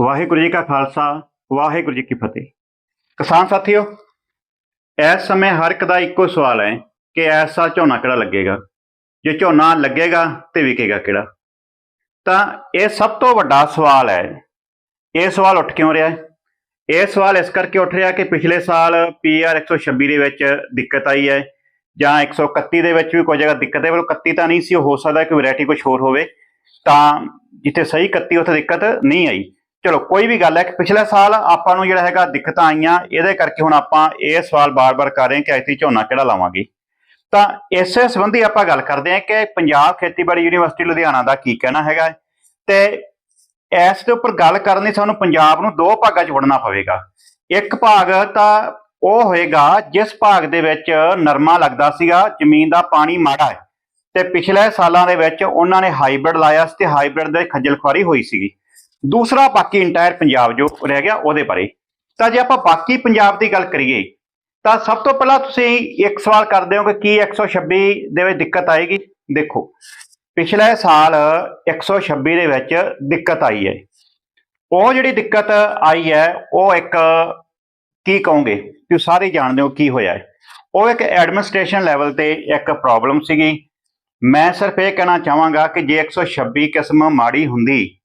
ਵਾਹਿਗੁਰੂ ਜੀ ਕਾ ਖਾਲਸਾ ਵਾਹਿਗੁਰੂ ਜੀ ਕੀ ਫਤਿਹ। ਕਿਸਾਨ ਸਾਥੀਓ ਇਸ ਸਮੇਂ ਹਰ ਇੱਕ ਦਾ ਇੱਕੋ ਸਵਾਲ ਹੈ ਕਿ ਇਸ ਸਾਲ ਝੋਨਾ ਕਿਹੜਾ ਲੱਗੇਗਾ? ਜੇ ਝੋਨਾ ਲੱਗੇਗਾ ਤੇ ਵਿਕੇਗਾ ਕਿਹੜਾ? ਤਾਂ ਇਹ ਸਭ ਤੋਂ ਵੱਡਾ ਸਵਾਲ ਹੈ। ਇਹ ਸਵਾਲ ਉੱਠ ਕਿਉਂ ਰਿਹਾ ਹੈ? ਇਹ ਸਵਾਲ ਇਸ ਕਰਕੇ ਉੱਠ ਰਿਹਾ ਕਿ ਪਿਛਲੇ ਸਾਲ ਪੀਆਰ 126 ਦੇ ਵਿੱਚ ਦਿੱਕਤ ਆਈ ਹੈ ਜਾਂ 131 ਦੇ ਵਿੱਚ ਵੀ ਕੋਈ ਜਗ੍ਹਾ ਦਿੱਕਤ ਹੈ ਪਰ 31 ਤਾਂ ਨਹੀਂ ਸੀ ਉਹ ਹੋ ਸਕਦਾ ਕਿ ਵੈਰਾਈਟੀ ਕੁਝ ਹੋਰ ਹੋਵੇ। ਤਾਂ ਜਿੱਥੇ ਸਹੀ 31 ਉੱਥੇ ਦਿੱਕਤ ਨਹੀਂ ਆਈ। ਚਲੋ, ਕੋਈ ਵੀ ਗੱਲ ਹੈ ਕਿ ਪਿਛਲੇ ਸਾਲ ਆਪਾਂ ਨੂੰ ਜਿਹੜਾ ਹੈਗਾ ਦਿੱਕਤਾਂ ਆਈਆਂ, ਇਹਦੇ ਕਰਕੇ ਹੁਣ ਆਪਾਂ ਇਹ ਸਵਾਲ ਬਾਰ-ਬਾਰ ਕਰ ਰਹੇ ਹਾਂ ਕਿ ਐਤੀ ਝੋਨਾ ਕਿਹੜਾ ਲਾਵਾਂਗੇ। ਤਾਂ ਇਸੇ ਸੰਬੰਧੀ ਆਪਾਂ ਗੱਲ ਕਰਦੇ ਹਾਂ ਕਿ ਪੰਜਾਬ ਖੇਤੀਬਾੜੀ ਯੂਨੀਵਰਸਿਟੀ ਲੁਧਿਆਣਾ ਦਾ ਕੀ ਕਹਿਣਾ ਹੈਗਾ ਹੈ ਤੇ ਇਸ ਦੇ ਉੱਪਰ ਗੱਲ ਕਰਨ ਲਈ ਸਾਨੂੰ ਪੰਜਾਬ ਨੂੰ ਦੋ ਭਾਗਾਂ 'ਚ ਵੰਡਣਾ ਪਵੇਗਾ। ਇੱਕ ਭਾਗ ਤਾਂ ਉਹ ਹੋਏਗਾ ਜਿਸ ਭਾਗ ਦੇ ਵਿੱਚ ਨਰਮਾ ਲੱਗਦਾ ਸੀਗਾ, ਜ਼ਮੀਨ ਦਾ ਪਾਣੀ ਮਾੜਾ ਹੈ ਤੇ ਪਿਛਲੇ ਸਾਲਾਂ ਦੇ ਵਿੱਚ ਉਹਨਾਂ ਨੇ ਹਾਈਬ੍ਰਿਡ ਲਾਇਆ ਸੀ ਤੇ ਹਾਈਬ੍ਰਿਡ ਦੇ ਖੱਜਲ ਖੁਆਰੀ ਹੋਈ ਸੀਗੀ। ਦੂਸਰਾ ਬਾਕੀ ਇੰਟਾਇਰ ਪੰਜਾਬ ਜੋ ਰਹਿ ਗਿਆ ਉਹਦੇ ਬਾਰੇ। ਤਾਂ ਜੇ ਆਪਾਂ ਬਾਕੀ ਪੰਜਾਬ ਦੀ ਗੱਲ ਕਰੀਏ, ਤਾਂ ਸਭ ਤੋਂ ਪਹਿਲਾਂ ਤੁਸੀਂ ਇੱਕ ਸਵਾਲ ਕਰਦੇ ਹੋ ਕਿ ਕੀ 126 ਦੇ ਵਿੱਚ ਦਿੱਕਤ ਆਏਗੀ? ਦੇਖੋ, ਪਿਛਲੇ ਸਾਲ 126 ਦੇ ਵਿੱਚ ਦਿੱਕਤ ਆਈ ਹੈ। ਉਹ ਜਿਹੜੀ ਦਿੱਕਤ ਆਈ ਹੈ, ਉਹ ਇੱਕ ਕੀ ਕਹੋਗੇ? ਤੁਸੀਂ ਸਾਰੇ ਜਾਣਦੇ ਹੋ ਕੀ ਹੋਇਆ ਹੈ। ਉਹ ਇੱਕ ਐਡਮਿਨਿਸਟ੍ਰੇਸ਼ਨ ਲੈਵਲ ਤੇ ਇੱਕ ਪ੍ਰੋਬਲਮ ਸੀਗੀ। ਮੈਂ ਸਿਰਫ ਇਹ ਕਹਿਣਾ ਚਾਹਾਂਗਾ ਕਿ ਜੇ 126 ਕਿਸਮ ਮਾੜੀ ਹੁੰਦੀ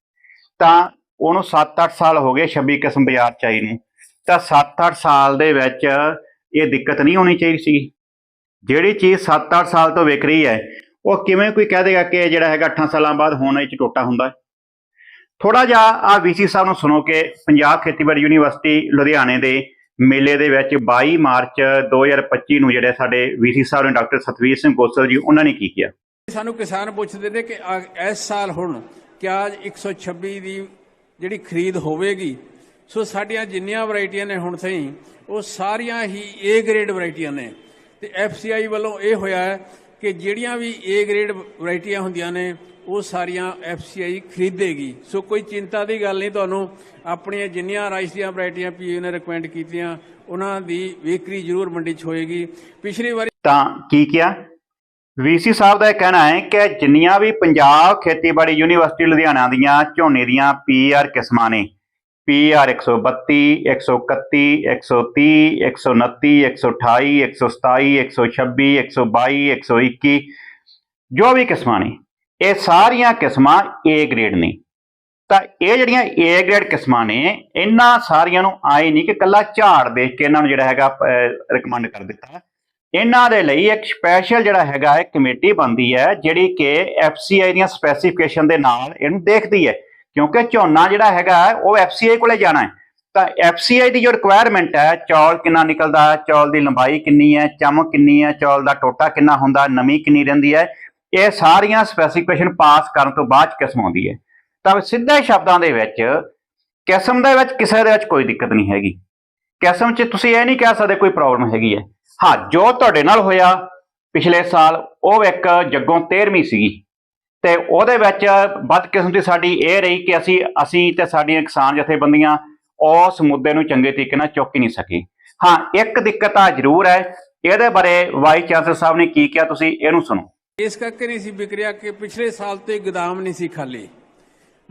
ਤਾਂ ਉਹਨੂੰ 7-8 ਸਾਲ ਹੋ ਗਏ 26 ਕਿਸਮ ਬਾਜ਼ਾਰ ਚ ਆਈ ਨੂੰ। ਤਾਂ 7-8 ਸਾਲ ਦੇ ਵਿੱਚ ਇਹ ਦਿੱਕਤ ਨਹੀਂ ਹੋਣੀ ਚਾਹੀਦੀ ਸੀ। ਜਿਹੜੀ ਚੀਜ਼ 7-8 ਸਾਲ ਤੋਂ ਵਿਕ ਰਹੀ ਹੈ, ਉਹ ਕਿਵੇਂ ਕੋਈ ਕਹਿ ਦੇਗਾ ਕਿ ਜਿਹੜਾ ਹੈਗਾ 8 ਸਾਲਾਂ ਬਾਅਦ ਹੁਣ ਇਹ ਚ ਟੋਟਾ ਹੁੰਦਾ ਹੈ? ਥੋੜਾ ਜਿਹਾ ਆ ਵੀਸੀ ਸਾਹਿਬ ਨੂੰ ਸੁਣੋ ਕਿ ਪੰਜਾਬ ਖੇਤੀਬਾੜੀ ਯੂਨੀਵਰਸਿਟੀ ਲੁਧਿਆਣੇ ਦੇ ਮੇਲੇ ਦੇ ਵਿੱਚ 22 ਮਾਰਚ 2025 ਨੂੰ ਜਿਹੜੇ ਸਾਡੇ ਵੀਸੀ ਸਾਹਿਬ ਨੇ ਡਾਕਟਰ ਸਤਵੀਰ ਸਿੰਘ ਗੋਸਲ ਜੀ, ਉਹਨਾਂ ਨੇ ਕੀ ਕੀਤਾ ਸਾਨੂੰ ਕਿਸਾਨ ਪੁੱਛਦੇ ਨੇ ਕਿ ਇਸ ਸਾਲ ਹੁਣ ਕਿਆ 126 ਦੀ ਜਿਹੜੀ ਖਰੀਦ ਹੋਵੇਗੀ, ਸੋ ਸਾਡੀਆਂ ਜਿੰਨੀਆਂ ਵੈਰਾਈਟੀਆਂ ਨੇ ਹੁਣ ਸਹੀ, ਉਹ ਸਾਰੀਆਂ ਹੀ A ਗ੍ਰੇਡ ਵੈਰਾਈਟੀਆਂ ਨੇ। ਤੇ FCI ਵੱਲੋਂ ਇਹ ਹੋਇਆ ਹੈ ਕਿ ਜਿਹੜੀਆਂ ਵੀ A ਗ੍ਰੇਡ ਵੈਰਾਈਟੀਆਂ ਹੁੰਦੀਆਂ ਨੇ, ਉਹ ਸਾਰੀਆਂ FCI ਖਰੀਦੇਗੀ। ਸੋ ਕੋਈ ਚਿੰਤਾ ਦੀ ਗੱਲ ਨਹੀਂ, ਤੁਹਾਨੂੰ ਆਪਣੀਆਂ ਜਿੰਨੀਆਂ ਰਾਈਸ ਦੀਆਂ ਵੈਰਾਈਟੀਆਂ ਪੀਏ ਨੇ ਰਿਕਮੈਂਡ ਕੀਤੀਆਂ, ਉਹਨਾਂ ਦੀ ਵਿਕਰੀ ਜ਼ਰੂਰ ਮੰਡੀ 'ਚ ਹੋਏਗੀ। ਪਿਛਲੀ ਵਾਰੀ ਤਾਂ ਕੀ ਕਿਹਾ? ਵੀਸੀ ਸਾਹਿਬ ਦਾ ਇਹ ਕਹਿਣਾ ਹੈ ਕਿ ਜਿੰਨੀਆਂ ਵੀ ਪੰਜਾਬ ਖੇਤੀਬਾੜੀ ਯੂਨੀਵਰਸਿਟੀ ਲੁਧਿਆਣਾ ਦੀਆਂ ਝੋਨੇ ਦੀਆਂ ਪੀਆਰ ਕਿਸਮਾਂ ਨੇ ਪੀਆਰ 132 131 130 129 128 127 126 122 121 ਜੋ ਵੀ ਕਿਸਮਾਂ ਨੇ, ਇਹ ਸਾਰੀਆਂ ਕਿਸਮਾਂ A ਗ੍ਰੇਡ ਨੇ। ਤਾਂ ਇਹ ਜਿਹੜੀਆਂ A ਗ੍ਰੇਡ ਕਿਸਮਾਂ ਨੇ, ਇਹਨਾਂ ਸਾਰੀਆਂ ਨੂੰ ਆਏ ਨਹੀਂ ਕਿ ਕੱਲਾ ਝਾੜ ਦੇਖ ਕੇ ਇਹਨਾਂ ਨੂੰ ਜਿਹੜਾ ਹੈਗਾ ਰეკਮੈਂਡ ਕਰ ਦਿੱਤਾ। ਇਹਨਾਂ ਦੇ ਲਈ ਇੱਕ ਸਪੈਸ਼ਲ ਜਿਹੜਾ ਹੈਗਾ ਹੈ ਕਮੇਟੀ ਬਣਦੀ ਹੈ ਜਿਹੜੀ ਕਿ FCI ਦੀਆਂ ਸਪੈਸੀਫਿਕੇਸ਼ਨ ਦੇ ਨਾਲ ਇਹਨੂੰ ਦੇਖਦੀ ਹੈ। ਕਿਉਂਕਿ ਝੋਨਾ ਜਿਹੜਾ ਹੈਗਾ ਹੈ, ਉਹ FCI ਕੋਲੇ ਜਾਣਾ ਹੈ। ਤਾਂ FCI ਦੀ ਜੋ ਰਿਕੁਆਇਰਮੈਂਟ ਹੈ ਚੌਲ ਕਿੰਨਾ ਨਿਕਲਦਾ ਹੈ ਚੌਲ ਦੀ ਲੰਬਾਈ ਕਿੰਨੀ ਹੈ ਚਮਕ ਕਿੰਨੀ ਹੈ ਚੌਲ ਦਾ ਟੋਟਾ ਕਿੰਨਾ ਹੁੰਦਾ ਨਮੀ ਕਿੰਨੀ ਰਹਿੰਦੀ ਹੈ ਇਹ ਸਾਰੀਆਂ ਸਪੈਸੀਫਿਕੇਸ਼ਨ ਪਾਸ ਕਰਨ ਤੋਂ ਬਾਅਦ 'ਚ ਕਿਸਮ ਆਉਂਦੀ ਹੈ। ਤਾਂ ਸਿੱਧੇ ਸ਼ਬਦਾਂ ਦੇ ਵਿੱਚ ਕਿਸਮ ਦੇ ਵਿੱਚ ਕਿਸੇ ਦੇ ਵਿੱਚ ਕੋਈ ਦਿੱਕਤ ਨਹੀਂ ਹੈਗੀ। ਕਿਸਮ 'ਚ ਤੁਸੀਂ ਇਹ ਨਹੀਂ ਕਹਿ ਸਕਦੇ ਕੋਈ ਪ੍ਰੋਬਲਮ ਹੈਗੀ ਹੈ। ਹਾਂ, ਜੋ ਤੁਹਾਡੇ ਨਾਲ ਹੋਇਆ ਪਿਛਲੇ ਸਾਲ, ਉਹ ਇੱਕ ਜੱਗੋਂ 13ਵੀਂ ਸੀਗੀ। ਤੇ ਉਹਦੇ ਵਿੱਚ ਬਦਕਿਸਮਤੀ ਸਾਡੀ ਇਹ ਰਹੀ ਕਿ ਅਸੀਂ ਅਸੀਂ ਤੇ ਸਾਡੀਆਂ ਕਿਸਾਨ ਜਥੇਬੰਦੀਆਂ ਉਸ ਮੁੱਦੇ ਨੂੰ ਚੰਗੇ ਤਰੀਕੇ ਨਾਲ ਚੁੱਕ ਹੀ ਨਹੀਂ ਸਕੀ। ਹਾਂ, ਇੱਕ ਦਿੱਕਤ ਆ ਜ਼ਰੂਰ ਹੈ। ਇਹਦੇ ਬਾਰੇ ਵਾਈਸ ਚਾਂਸਲਰ ਸਾਹਿਬ ਨੇ ਕੀ ਕਿਹਾ, ਤੁਸੀਂ ਇਹਨੂੰ ਸੁਣੋ। ਇਸ ਕਰਕੇ ਨਹੀਂ ਸੀ ਵਿਕਰਿਆ ਕਿ ਪਿਛਲੇ ਸਾਲ ਤੋਂ ਗੋਦਾਮ ਨਹੀਂ ਸੀ ਖਾਲੀ।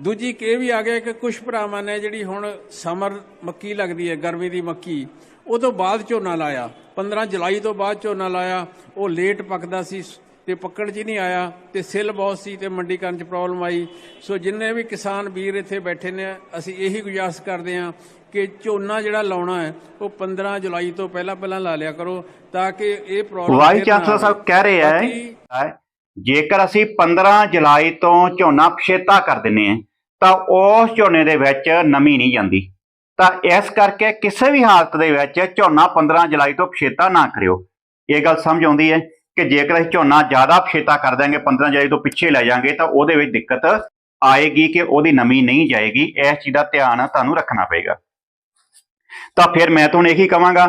ਦੂਜੀ ਕਿ ਇਹ ਵੀ ਆ ਗਿਆ ਕਿ ਕੁਝ ਭਰਾਵਾਂ ਨੇ ਜਿਹੜੀ ਹੁਣ ਸਮਰ ਮੱਕੀ ਲੱਗਦੀ ਹੈ ਗਰਮੀ ਦੀ ਮੱਕੀ ਉਹ ਤੋਂ ਬਾਅਦ ਝੋਨਾ ਲਾਇਆ। 15 ਜੁਲਾਈ ਤੋਂ ਬਾਅਦ ਝੋਨਾ ਲਾਇਆ। ਉਹ ਲੇਟ ਪੱਕਦਾ ਸੀ ਤੇ ਪੱਕਣ 'ਚ ਨਹੀਂ ਆਇਆ ਤੇ ਸਿੱਲ ਬਹੁਤ ਸੀ ਤੇ ਮੰਡੀ ਕਰਨ 'ਚ ਪ੍ਰੋਬਲਮ ਆਈ। ਸੋ ਜਿੰਨੇ ਵੀ ਕਿਸਾਨ ਵੀਰ ਇੱਥੇ ਬੈਠੇ ਨੇ ਅਸੀਂ ਇਹੀ ਗੁਜ਼ਾਰਿਸ਼ ਕਰਦੇ ਹਾਂ ਕਿ ਝੋਨਾ ਜਿਹੜਾ ਲਾਉਣਾ ਹੈ ਉਹ 15 ਜੁਲਾਈ ਤੋਂ ਪਹਿਲਾਂ ਪਹਿਲਾਂ ਲਾ ਲਿਆ ਕਰੋ ਤਾਂ ਕਿ ਇਹ ਪ੍ਰੋਬਲਮ ਵਾਈਸ ਚਾਂਸਲਰ ਸਾਹਿਬ ਕਹਿ ਰਹੇ ਹੈ, ਜੇਕਰ ਅਸੀਂ 15 ਜੁਲਾਈ ਤੋਂ ਝੋਨਾ ਪਛੇਤਾ ਕਰ ਦਿੰਨੇ ਆ ਤਾਂ ਉਸ ਝੋਨੇ ਦੇ ਵਿੱਚ ਨਮੀ ਨਹੀਂ ਜਾਂਦੀ। ਤਾਂ ਇਸ ਕਰਕੇ ਕਿਸੇ ਵੀ ਹਾਲਤ ਦੇ ਵਿੱਚ ਝੋਨਾ 15 ਜੁਲਾਈ ਤੋਂ ਪਛੇਤਾ ਨਾ ਕਰਿਓ। ਇਹ ਗੱਲ ਸਮਝ ਆਉਂਦੀ ਹੈ ਕਿ ਜੇਕਰ ਅਸੀਂ ਝੋਨਾ ਜ਼ਿਆਦਾ ਪਛੇਤਾ ਕਰ ਦਾਂਗੇ 15 ਜੁਲਾਈ ਤੋਂ ਪਿੱਛੇ ਲੈ ਜਾਾਂਗੇ, ਤਾਂ ਉਹਦੇ ਵਿੱਚ ਦਿੱਕਤ ਆਏਗੀ ਕਿ ਉਹਦੀ ਨਮੀ ਨਹੀਂ ਜਾਏਗੀ। ਇਸ ਚੀਜ਼ ਦਾ ਧਿਆਨ ਤੁਹਾਨੂੰ ਰੱਖਣਾ ਪਏਗਾ। ਤਾਂ ਫਿਰ ਮੈਂ ਤੁਹਾਨੂੰ ਇਹੀ ਕਹਾਂਗਾ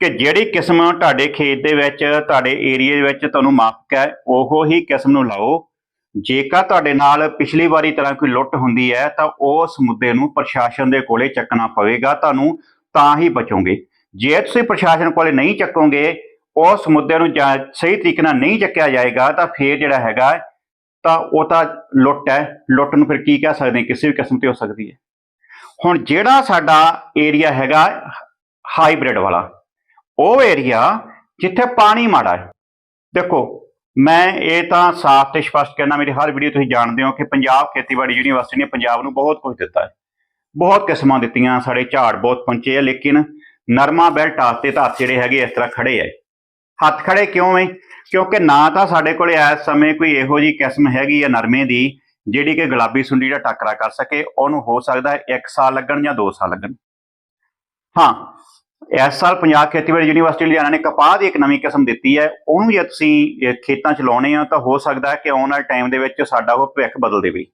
ਕਿ ਜਿਹੜੀ ਕਿਸਮ ਤੁਹਾਡੇ ਖੇਤ ਦੇ ਵਿੱਚ, ਤੁਹਾਡੇ ਏਰੀਆ ਦੇ ਵਿੱਚ ਤੁਹਾਨੂੰ ਮਾਫਕ ਹੈ, ਉਹੋ ਹੀ ਕਿਸਮ ਨੂੰ ਲਾਓ। ਜੇਕਰ ਤੁਹਾਡੇ ਨਾਲ ਪਿਛਲੀ ਵਾਰੀ ਤਰ੍ਹਾਂ ਕੋਈ ਲੁੱਟ ਹੁੰਦੀ ਹੈ, ਤਾਂ ਉਸ ਮੁੱਦੇ ਨੂੰ ਪ੍ਰਸ਼ਾਸਨ ਦੇ ਕੋਲੇ ਚੱਕਣਾ ਪਵੇਗਾ, ਤੁਹਾਨੂੰ ਤਾਂ ਹੀ ਬਚੋਗੇ। ਜੇ ਤੁਸੀਂ ਪ੍ਰਸ਼ਾਸਨ ਕੋਲੇ ਨਹੀਂ ਚੱਕੋਗੇ, ਉਸ ਮੁੱਦੇ ਨੂੰ ਜਾਂ ਸਹੀ ਤਰੀਕੇ ਨਾਲ ਨਹੀਂ ਚੱਕਿਆ ਜਾਏਗਾ, ਤਾਂ ਫੇਰ ਜਿਹੜਾ ਹੈਗਾ, ਤਾਂ ਉਹ ਤਾਂ ਲੁੱਟ ਹੈ। ਲੁੱਟ ਨੂੰ ਫਿਰ ਕੀ ਕਹਿ ਸਕਦੇ ਕਿਸੇ ਵੀ ਕਿਸਮ ਤੇ ਹੋ ਸਕਦੀ ਹੈ। ਹੁਣ ਜਿਹੜਾ ਸਾਡਾ ਏਰੀਆ ਹੈਗਾ ਹਾਈਬ੍ਰਿਡ ਵਾਲਾ, ਉਹ ਏਰੀਆ ਜਿੱਥੇ ਪਾਣੀ ਮਾੜਾ ਹੈ। ਦੇਖੋ ਮੈਂ ਇਹ ਤਾਂ ਸਾਫ਼ ਤੇ ਸਪਸ਼ਟ ਕਹਿਣਾ ਮੇਰੀ ਹਰ ਵੀਡੀਓ ਤੁਸੀਂ ਜਾਣਦੇ ਹੋ ਕਿ ਪੰਜਾਬ ਖੇਤੀਬਾੜੀ ਯੂਨੀਵਰਸਿਟੀ ਨੇ ਪੰਜਾਬ ਨੂੰ ਬਹੁਤ ਕੁਝ ਦਿੱਤਾ ਹੈ। ਬਹੁਤ ਕਿਸਮਾਂ ਦਿੱਤੀਆਂ, ਸਾਡੇ ਝਾੜ ਬਹੁਤ ਪਹੁੰਚੇ ਆ, ਲੇਕਿਨ ਨਰਮਾ ਬੈਲਟ ਆਸਤੇ ਤਾਂ ਹੱਥ ਜਿਹੜੇ ਹੈਗੇ ਇਸ ਤਰ੍ਹਾਂ ਖੜੇ ਆ। ਹੱਥ ਖੜੇ ਕਿਉਂ ਹੈ ਕਿਉਂਕਿ ਨਾ ਤਾਂ ਸਾਡੇ ਕੋਲੇ ਇਸ ਸਮੇਂ ਕੋਈ ਇਹੋ ਜੀ ਕਿਸਮ ਹੈਗੀ ਆ ਨਰਮੇ ਦੀ, ਜਿਹੜੀ ਕਿ ਗੁਲਾਬੀ ਸੁੰਡੀ ਦਾ ਟੱਕਰਾ ਕਰ ਸਕੇ, ਉਹਨੂੰ ਹੋ ਸਕਦਾ ਹੈ 1 ਸਾਲ ਲੱਗਣ ਜਾਂ 2 ਸਾਲ ਲੱਗਣ। ਹਾਂ ਇਸ ਸਾਲ ਪੰਜਾਬ ਖੇਤੀਬਾੜੀ ਯੂਨੀਵਰਸਿਟੀ ਲੁਧਿਆਣਾ ਨੇ ਕਪਾਹ ਦੀ ਇੱਕ ਨਵੀਂ ਕਿਸਮ ਦਿੱਤੀ ਹੈ। ਉਹਨੂੰ ਜੇ ਤੁਸੀਂ ਖੇਤਾਂ 'ਚ ਲਾਉਣੇ ਆ ਤਾਂ ਹੋ ਸਕਦਾ ਹੈ ਕਿ ਆਉਣ ਵਾਲੇ ਟਾਈਮ ਦੇ ਵਿੱਚ ਸਾਡਾ ਉਹ ਭਵਿੱਖ ਬਦਲ ਦੇਵੇ।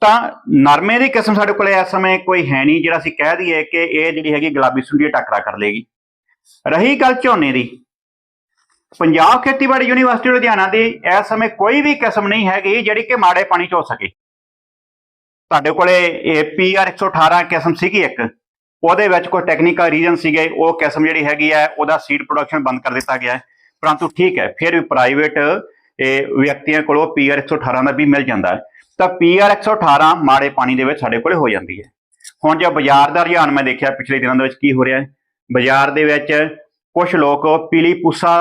ਤਾਂ ਨਰਮੇ ਦੀ ਕਿਸਮ ਸਾਡੇ ਕੋਲੇ ਇਸ ਸਮੇਂ ਕੋਈ ਹੈ ਨਹੀਂ, ਜਿਹੜਾ ਅਸੀਂ ਕਹਿ ਦਈਏ ਕਿ ਇਹ ਜਿਹੜੀ ਹੈਗੀ ਗੁਲਾਬੀ ਸੁੰਡੀ ਟੱਕਰਾ ਕਰ ਲੇਗੀ। ਰਹੀ ਗੱਲ ਝੋਨੇ ਦੀ। ਪੰਜਾਬ ਖੇਤੀਬਾੜੀ ਯੂਨੀਵਰਸਿਟੀ ਲੁਧਿਆਣਾ ਦੀ ਇਸ ਸਮੇਂ ਕੋਈ ਵੀ ਕਿਸਮ ਨਹੀਂ ਹੈਗੀ ਜਿਹੜੀ ਕਿ ਮਾੜੇ ਪਾਣੀ 'ਚ ਹੋ ਸਕੇ। ਤੁਹਾਡੇ ਕੋਲੇ ਇਹ ਪੀਆਰ 118 ਕਿਸਮ ਸੀਗੀ ਇੱਕ। ਉਹਦੇ ਵਿੱਚ ਕੋਈ ਟੈਕਨੀਕਲ ਰੀਜ਼ਨ ਸੀਗੇ, ਉਹ ਕਿਸਮ ਜਿਹੜੀ ਹੈਗੀ ਹੈ, ਉਹਦਾ ਸੀਡ ਪ੍ਰੋਡਕਸ਼ਨ ਬੰਦ ਕਰ ਦਿੱਤਾ ਗਿਆ ਹੈ। ਪਰੰਤੂ ਠੀਕ ਹੈ, ਫਿਰ ਵੀ ਪ੍ਰਾਈਵੇਟ ਵਿਅਕਤੀਆਂ ਕੋਲੋਂ ਪੀਆਰ 118 ਦਾ ਵੀ ਮਿਲ ਜਾਂਦਾ ਹੈ। ਤਾਂ ਪੀਆਰ 118 ਮਾੜੇ ਪਾਣੀ ਦੇ ਵਿੱਚ ਸਾਡੇ ਕੋਲੇ ਹੋ ਜਾਂਦੀ ਹੈ। ਹੁਣ ਜੇ ਬਾਜ਼ਾਰ ਦਾ ਰੁਝਾਨ ਮੈਂ ਦੇਖਿਆ ਪਿਛਲੇ ਦਿਨਾਂ ਦੇ ਵਿੱਚ ਕੀ ਹੋ ਰਿਹਾ ਹੈ। ਬਾਜ਼ਾਰ ਦੇ ਵਿੱਚ ਕੁਝ ਲੋਕ ਪੀਲੀ ਪੂਸਾ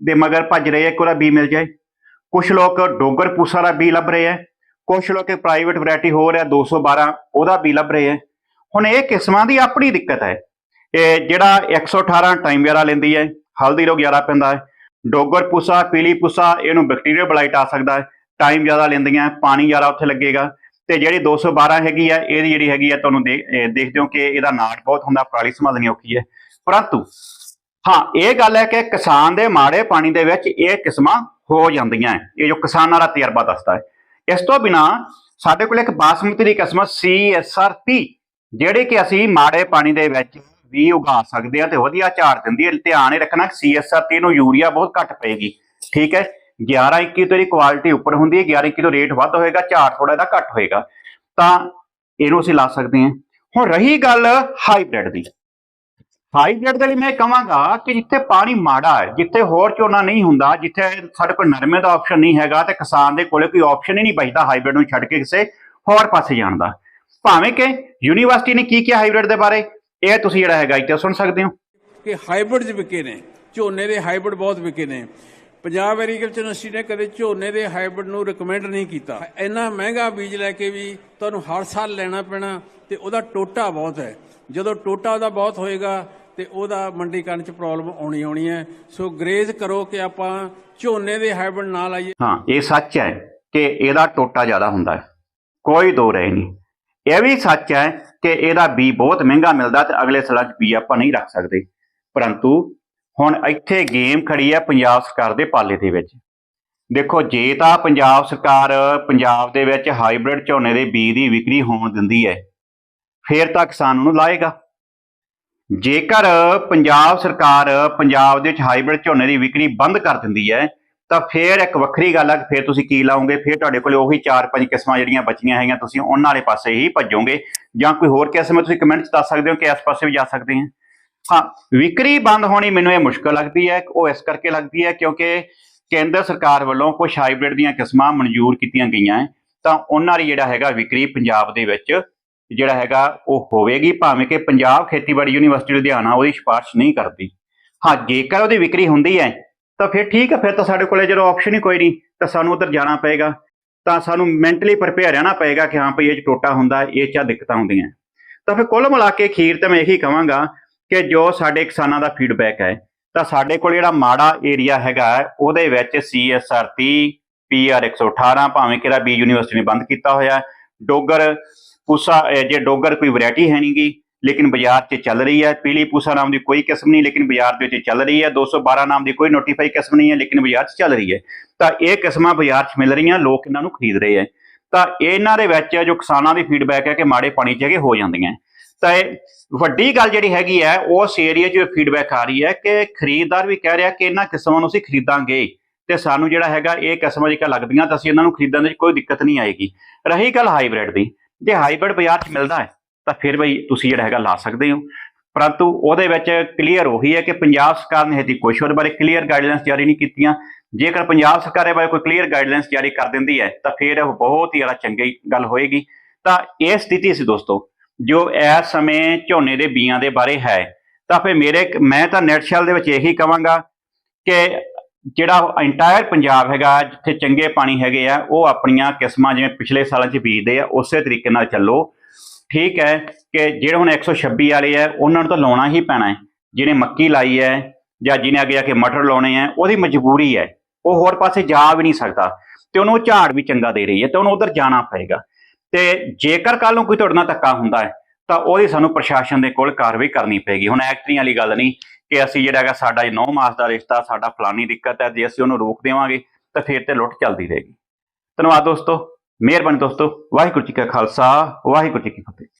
ਦੇ ਮਗਰ ਭੱਜ ਰਹੇ ਆ ਕਿ ਉਹਦਾ ਬੀ ਮਿਲ ਜਾਏ। ਕੁਝ ਲੋਕ ਡੋਗਰ ਪੂਸਾ ਦਾ ਬੀ ਲੱਭ ਰਹੇ ਆ ਕੁਝ ਲੋਕ ਪ੍ਰਾਈਵੇਟ ਵੈਰਾਈਟੀ ਹੋ ਰਿਹਾ 212 ਉਹਦਾ ਬੀ ਲੱਭ ਰਹੇ ਆ ਹੁਣ ਇਹ ਕਿਸਮਾਂ ਦੀ ਆਪਣੀ ਦਿੱਕਤ ਹੈ ਇਹ ਜਿਹੜਾ 118 ਟਾਈਮ ਵਾਲਾ ਲੈਂਦੀ ਹੈ, ਹਲਦੀ ਰੋਗ ਜ਼ਿਆਦਾ ਪੈਂਦਾ ਹੈ, ਡੋਗਰ ਪੂਸਾ, ਪੀਲੀ ਪੁਸਾ, ਇਹਨੂੰ ਬੈਕਟੀਰੀਆ ਬਲਾਈਟ ਆ ਸਕਦਾ ਹੈ, ਟਾਈਮ ਜ਼ਿਆਦਾ ਲੈਂਦੀਆਂ, ਪਾਣੀ ਜ਼ਿਆਦਾ ਉੱਥੇ ਲੱਗੇਗਾ, ਤੇ ਜਿਹੜੀ 212 ਹੈਗੀ ਆ ਇਹਦੀ ਜਿਹੜੀ ਹੈਗੀ ਆ ਤੁਹਾਨੂੰ ਦੇਖਦੇ ਹੋ ਕਿ ਇਹਦਾ ਨਾਟ ਬਹੁਤ ਹੁੰਦਾ, ਪਰਾਲੀ ਸੰਭਾਲਣੀ ਔਖੀ ਹੈ ਪਰੰਤੂ, ਹਾਂ, ਇਹ ਗੱਲ ਹੈ ਕਿ ਕਿਸਾਨ ਦੇ ਮਾੜੇ ਪਾਣੀ ਦੇ ਵਿੱਚ ਇਹ ਕਿਸਮਾਂ ਹੋ ਜਾਂਦੀਆਂ ਹੈ। ਇਹ ਜੋ ਕਿਸਾਨਾਂ ਦਾ ਤਜਰਬਾ ਦੱਸਦਾ ਹੈ ਇਸ ਤੋਂ ਬਿਨਾ ਸਾਡੇ ਕੋਲ ਇੱਕ ਬਾਸਮਤੀ ਦੀ ਕਿਸਮ CSRP ਜਿਹੜੇ ਕਿ ਅਸੀਂ ਮਾੜੇ ਪਾਣੀ ਦੇ ਵਿੱਚ ਵੀ ਉਗਾ ਸਕਦੇ ਹਾਂ ਤੇ ਵਧੀਆ ਝਾੜ ਦਿੰਦੀ ਹੈ, ਧਿਆਨ ਇਹ ਰੱਖਣਾ ਕਿ CSRP ਨੂੰ ਯੂਰੀਆ ਬਹੁਤ ਘੱਟ ਪਏਗੀ। ਠੀਕ ਹੈ? 11 21 ਤੋਂ ਇਹਦੀ ਕੁਆਲਿਟੀ ਉੱਪਰ ਹੁੰਦੀ ਹੈ 11 21 ਤੋਂ ਰੇਟ ਵੱਧ ਹੋਏਗਾ, ਝਾੜ ਥੋੜਾ ਜਿਹਾ ਘੱਟ ਹੋਏਗਾ। ਤਾਂ ਇਹਨੂੰ ਅਸੀਂ ਲਾ ਸਕਦੇ ਹਾਂ। ਹੁਣ ਰਹੀ ਗੱਲ ਹਾਈਬ੍ਰਿਡ ਦੀ। ਹਾਈਬ੍ਰਿਡ ਦੇ ਲਈ ਮੈਂ ਕਹਾਂਗਾ ਕਿ ਜਿੱਥੇ ਪਾਣੀ ਮਾੜਾ ਹੈ, ਜਿੱਥੇ ਹੋਰ ਝੋਨਾ ਨਹੀਂ ਹੁੰਦਾ, ਜਿੱਥੇ ਸਾਡੇ ਕੋਲ ਨਰਮੇ ਦਾ ਆਪਸ਼ਨ ਨਹੀਂ ਹੈਗਾ ਤੇ ਕਿਸਾਨ ਦੇ ਕੋਲੇ ਕੋਈ ਆਪਸ਼ਨ ਹੀ ਨਹੀਂ ਬਚਦਾ ਹਾਈਬ੍ਰਿਡ ਨੂੰ ਛੱਡ ਕੇ ਕਿਸੇ ਹੋਰ ਪਾਸੇ ਜਾਣ ਦਾ। ਭਾਵੇਂ ਕਿ ਯੂਨੀਵਰਸਿਟੀ ਨੇ ਕੀ ਕਿਹਾ ਹਾਈਬ੍ਰਿਡ ਦੇ ਬਾਰੇ ਇਹ ਤੁਸੀਂ ਜਿਹੜਾ ਹੈਗਾ ਇੱਥੇ ਸੁਣ ਸਕਦੇ ਹੋ। ਕਿ ਹਾਈਬ੍ਰਿਡਸ ਵਿਕੇ ਨੇ ਝੋਨੇ ਦੇ ਹਾਈਬ੍ਰਿਡ ਬਹੁਤ ਵਿਕੇ ਨੇ। ਪੰਜਾਬ ਐਗਰੀਕਲਚਰ ਯੂਨੀਵਰਸਿਟੀ ਨੇ ਕਦੇ ਝੋਨੇ ਦੇ ਹਾਈਬ੍ਰਿਡ ਨੂੰ ਰეკਮੈਂਡ ਨਹੀਂ ਕੀਤਾ। ਇੰਨਾ ਮਹਿੰਗਾ ਬੀਜ ਲੈ ਕੇ ਵੀ ਤੁਹਾਨੂੰ ਹਰ ਸਾਲ ਲੈਣਾ ਪੈਣਾ ਤੇ ਉਹਦਾ ਟੋਟਾ ਬਹੁਤ ਹੈ। ਜਦੋਂ ਟੋਟਾ ਉਹਦਾ ਬਹੁਤ ਹੋਏਗਾ ਤੇ ਉਹਦਾ ਮੰਡੀਕਰਨ ਚ ਪ੍ਰੋਬਲਮ ਆਉਣੀ ਆਉਣੀ ਹੈ। ਸੋ ਗਰੇਜ਼ ਕਰੋ ਕਿ ਆਪਾਂ ਝੋਨੇ ਦੇ ਹਾਈਬ੍ਰਿਡ ਨਾ ਲਾਈਏ ਹਾਂ ਇਹ ਸੱਚ ਹੈ ਕਿ ਇਹਦਾ ਟੋਟਾ ਜ਼ਿਆਦਾ ਹੁੰਦਾ ਹੈ। ਕੋਈ ਦੋ ਰਹਿ ਨਹੀਂ। ਇਹ ਵੀ ਸੱਚ ਹੈ ਕਿ ਇਹਦਾ ਬੀ ਬਹੁਤ ਮਹਿੰਗਾ ਮਿਲਦਾ ਤੇ ਅਗਲੇ ਸਾਲਾਂ 'ਚ ਬੀ ਆਪਾਂ ਨਹੀਂ ਰੱਖ ਸਕਦੇ। ਪਰੰਤੂ ਹੁਣ ਇੱਥੇ ਗੇਮ ਖੜੀ ਹੈ ਪੰਜਾਬ ਸਰਕਾਰ ਦੇ ਪਾਲੇ ਦੇ ਵਿੱਚ। ਦੇਖੋ, ਜੇ ਤਾਂ ਪੰਜਾਬ ਸਰਕਾਰ ਪੰਜਾਬ ਦੇ ਵਿੱਚ ਹਾਈਬ੍ਰਿਡ ਝੋਨੇ ਦੇ ਬੀ ਦੀ ਵਿਕਰੀ ਹੋਣ ਦਿੰਦੀ ਹੈ, ਫਿਰ ਤਾਂ ਕਿਸਾਨ ਨੂੰ ਲਾਏਗਾ। ਜੇਕਰ ਪੰਜਾਬ ਸਰਕਾਰ ਪੰਜਾਬ ਦੇ ਵਿੱਚ ਹਾਈਬ੍ਰਿਡ ਝੋਨੇ ਦੀ ਵਿਕਰੀ ਬੰਦ ਕਰ ਦਿੰਦੀ ਹੈ ਤਾਂ ਫਿਰ ਇੱਕ ਵੱਖਰੀ ਗੱਲ ਹੈ ਕਿ ਫਿਰ ਤੁਸੀਂ ਕੀ ਲਾਉਂਗੇ ਫਿਰ ਤੁਹਾਡੇ ਕੋਲੇ ਉਹੀ 4-5 ਕਿਸਮਾਂ ਜਿਹੜੀਆਂ ਬਚੀਆਂ ਹੈਗੀਆਂ, ਤੁਸੀਂ ਉਹਨਾਂ ਵਾਲੇ ਪਾਸੇ ਹੀ ਭੱਜੋਗੇ। ਜਾਂ ਕੋਈ ਹੋਰ ਕਿਸਮ ਹੈ ਤੁਸੀਂ ਕਮੈਂਟ 'ਚ ਦੱਸ ਸਕਦੇ ਹੋ ਕਿ ਇਸ ਪਾਸੇ ਵੀ ਜਾ ਸਕਦੇ ਹਾਂ। ਹਾਂ, ਵਿਕਰੀ ਬੰਦ ਹੋਣੀ ਮੈਨੂੰ ਇਹ ਮੁਸ਼ਕਲ ਲੱਗਦੀ ਹੈ, ਉਹ ਇਸ ਕਰਕੇ ਲੱਗਦੀ ਹੈ ਕਿਉਂਕਿ ਕੇਂਦਰ ਸਰਕਾਰ ਵੱਲੋਂ ਕੁਝ ਹਾਈਬ੍ਰਿਡ ਦੀਆਂ ਕਿਸਮਾਂ ਮਨਜ਼ੂਰ ਕੀਤੀਆਂ ਗਈਆਂ ਹੈ। ਤਾਂ ਉਹਨਾਂ ਦੀ ਜਿਹੜਾ ਹੈਗਾ ਵਿਕਰੀ ਪੰਜਾਬ ਦੇ ਵਿੱਚ ਜਿਹੜਾ ਹੈਗਾ ਉਹ ਹੋਵੇਗੀ, ਭਾਵੇਂ ਕਿ ਪੰਜਾਬ ਖੇਤੀਬਾੜੀ ਯੂਨੀਵਰਸਿਟੀ ਲੁਧਿਆਣਾ ਉਹਦੀ ਸਿਫਾਰਿਸ਼ ਨਹੀਂ ਕਰਦੀ। ਹਾਂ, ਜੇਕਰ ਉਹਦੀ ਵਿਕਰੀ ਹੁੰਦੀ ਹੈ ਤਾਂ ਫਿਰ ਠੀਕ ਹੈ ਫਿਰ ਤਾਂ ਸਾਡੇ ਕੋਲੇ ਜਦੋਂ ਆਪਸ਼ਨ ਹੀ ਕੋਈ ਨਹੀਂ, ਤਾਂ ਸਾਨੂੰ ਉਧਰ ਜਾਣਾ ਪਏਗਾ। ਤਾਂ ਸਾਨੂੰ ਮੈਂਟਲੀ ਪ੍ਰਪੇਅਰ ਰਹਿਣਾ ਪਏਗਾ ਕਿ ਹਾਂ ਭਈ ਇਹ 'ਚ ਟੋਟਾ ਹੁੰਦਾ, ਇਹ 'ਚ ਆਹ ਦਿੱਕਤਾਂ ਹੁੰਦੀਆਂ। ਤਾਂ ਫਿਰ ਕੁੱਲ ਮਿਲਾ ਕੇ ਖੀਰ ਤੇ ਮੈਂ ਇਹੀ ਕਹਾਂਗਾ ਕਿ ਜੋ ਸਾਡੇ ਕਿਸਾਨਾਂ ਦਾ ਫੀਡਬੈਕ ਹੈ, ਤਾਂ ਸਾਡੇ ਕੋਲ ਜਿਹੜਾ ਮਾੜਾ ਏਰੀਆ ਹੈਗਾ, ਉਹਦੇ ਵਿੱਚ CSRT PR 118 ਭਾਵੇਂ ਕਿਹੜਾ ਬੀ ਯੂਨੀਵਰਸਿਟੀ ਨੇ ਬੰਦ ਕੀਤਾ ਹੋਇਆ, ਡੋਗਰ, ਪੂਸਾ ਜੇ ਡੋਗਰ ਕੋਈ ਵੈਰਾਈਟੀ ਹੈ ਨਹੀਂਗੀ ਲੇਕਿਨ ਬਾਜ਼ਾਰ 'ਚ ਚੱਲ ਰਹੀ ਹੈ। ਪੀਲੀ ਪੂਸਾ ਨਾਮ ਦੀ ਕੋਈ ਕਿਸਮ ਨਹੀਂ, ਲੇਕਿਨ ਬਾਜ਼ਾਰ ਦੇ ਵਿੱਚ ਚੱਲ ਰਹੀ ਹੈ। 212 ਨਾਮ ਦੀ ਕੋਈ ਨੋਟੀਫਾਈ ਕਿਸਮ ਨਹੀਂ ਹੈ, ਲੇਕਿਨ ਬਾਜ਼ਾਰ 'ਚ ਚੱਲ ਰਹੀ ਹੈ। ਤਾਂ ਇਹ ਕਿਸਮਾਂ ਬਾਜ਼ਾਰ 'ਚ ਮਿਲ ਰਹੀਆਂ, ਲੋਕ ਇਹਨਾਂ ਨੂੰ ਖਰੀਦ ਰਹੇ ਹੈ। ਤਾਂ ਇਹਨਾਂ ਦੇ ਵਿੱਚ ਜੋ ਕਿਸਾਨਾਂ ਦੀ ਫੀਡਬੈਕ ਹੈ ਕਿ ਮਾੜੇ ਪਾਣੀ 'ਚ ਹੈਗੇ, ਹੋ ਜਾਂਦੀਆਂ। ਤਾਂ ਇਹ ਵੱਡੀ ਗੱਲ ਜਿਹੜੀ ਹੈਗੀ ਹੈ, ਉਸ ਏਰੀਆ 'ਚ ਫੀਡਬੈਕ ਆ ਰਹੀ ਹੈ ਕਿ ਖਰੀਦਦਾਰ ਵੀ ਕਹਿ ਰਿਹਾ ਕਿ ਇਹਨਾਂ ਕਿਸਮਾਂ ਨੂੰ ਅਸੀਂ ਖਰੀਦਾਂਗੇ ਤੇ ਸਾਨੂੰ ਜਿਹੜਾ ਹੈਗਾ ਇਹ ਕਿਸਮਾਂ ਜਿਹੜੀਆਂ ਲੱਗਦੀਆਂ ਤਾਂ ਅਸੀਂ ਇਹਨਾਂ ਨੂੰ ਖਰੀਦਣ ਦੇ ਕੋਈ ਦਿੱਕਤ ਨਹੀਂ ਆਏਗੀ। ਰਹੀ ਗੱਲ ਹਾਈਬ੍ਰਿਡ ਦੀ। ਜੇ ਹਾਈਬ੍ਰਿਡ ਬਾਜ਼ਾਰ 'ਚ ਮਿਲਦਾ ਹੈ ਤਾਂ ਫਿਰ ਬਈ ਤੁਸੀਂ ਜਿਹੜਾ ਹੈਗਾ ਲਾ ਸਕਦੇ ਹੋ। ਪਰੰਤੂ ਉਹਦੇ ਵਿੱਚ ਕਲੀਅਰ ਉਹੀ ਹੈ ਕਿ ਪੰਜਾਬ ਸਰਕਾਰ ਨੇ ਹਜੇ ਕੁਛ ਉਹਦੇ ਬਾਰੇ ਕਲੀਅਰ ਗਾਈਡਲਾਈਨਸ ਜਾਰੀ ਨਹੀਂ ਕੀਤੀਆਂ। ਜੇਕਰ ਪੰਜਾਬ ਸਰਕਾਰ ਇਹ ਬਾਰੇ ਕੋਈ ਕਲੀਅਰ ਗਾਈਡਲਾਈਨਸ ਜਾਰੀ ਕਰ ਦਿੰਦੀ ਹੈ, ਤਾਂ ਫਿਰ ਉਹ ਬਹੁਤ ਹੀ ਜ਼ਿਆਦਾ ਚੰਗੀ ਗੱਲ ਹੋਏਗੀ। ਤਾਂ ਇਹ ਸਥਿਤੀ ਸੀ ਦੋਸਤੋ, ਜੋ ਇਸ ਸਮੇਂ ਝੋਨੇ ਦੇ ਬੀਆਂ ਦੇ ਬਾਰੇ ਹੈ। ਤਾਂ ਫਿਰ ਮੇਰੇ, ਮੈਂ ਤਾਂ ਨੈਟਸ਼ੈਲ ਦੇ ਵਿੱਚ ਇਹੀ ਕਹਾਂਗਾ ਕਿ ਜਿਹੜਾ ਇੰਟਾਇਰ ਪੰਜਾਬ ਹੈਗਾ, ਜਿੱਥੇ ਚੰਗੇ ਪਾਣੀ ਹੈਗੇ ਆ, ਉਹ ਆਪਣੀਆਂ ਕਿਸਮਾਂ ਜਿਵੇਂ ਪਿਛਲੇ ਸਾਲਾਂ 'ਚ ਬੀਜਦੇ ਆ, ਉਸੇ ਤਰੀਕੇ ਨਾਲ ਚੱਲੋ। ਠੀਕ ਹੈ ਕਿ ਜਿਹੜੇ ਹੁਣ 126 ਵਾਲੇ ਆ, ਉਹਨਾਂ ਨੂੰ ਤਾਂ ਲਾਉਣਾ ਹੀ ਪੈਣਾ ਹੈ। ਜਿਹਨੇ ਮੱਕੀ ਲਾਈ ਹੈ ਜਾਂ ਜਿਹਨੇ ਅੱਗੇ ਜਾ ਕੇ ਮਟਰ ਲਾਉਣੇ ਆ, ਉਹਦੀ ਮਜਬੂਰੀ ਹੈ। ਉਹ ਹੋਰ ਪਾਸੇ ਜਾ ਵੀ ਨਹੀਂ ਸਕਦਾ ਤੇ ਉਹਨੂੰ ਉਹ ਝਾੜ ਵੀ ਚੰਗਾ ਦੇ ਰਹੀ ਹੈ ਤੇ ਉਹਨੂੰ ਉਧਰ ਜਾਣਾ ਪਏਗਾ। ਤੇ ਜੇਕਰ ਕੱਲ ਨੂੰ ਕੋਈ ਤੁਹਾਡੇ ਨਾਲ ਧੱਕਾ ਹੁੰਦਾ ਹੈ, ਤਾਂ ਉਹਦੀ ਸਾਨੂੰ ਪ੍ਰਸ਼ਾਸਨ ਦੇ ਕੋਲ ਕਾਰਵਾਈ ਕਰਨੀ ਪਏਗੀ। ਹੁਣ ਐਕਟਰੀਆਂ ਵਾਲੀ ਗੱਲ ਨਹੀਂ ਕਿ ਅਸੀਂ ਜਿਹੜਾ ਹੈਗਾ ਸਾਡਾ 9 ਮਾਸ ਦਾ ਰਿਸ਼ਤਾ, ਸਾਡਾ ਫਲਾਨੀ ਦਿੱਕਤ ਹੈ, ਜੇ ਅਸੀਂ ਉਹਨੂੰ ਰੋਕ ਦੇਵਾਂਗੇ ਤਾਂ ਫਿਰ ਤੇ ਲੁੱਟ ਚੱਲਦੀ ਰਹੇਗੀ। ਧੰਨਵਾਦ ਦੋਸਤੋ। ਮਿਹਰਬਾਨੀ ਦੋਸਤੋ ਵਾਹਿਗੁਰੂ ਜੀ ਕਾ ਖਾਲਸਾ ਵਾਹਿਗੁਰੂ ਜੀ ਕੀ ਫਤਿਹ।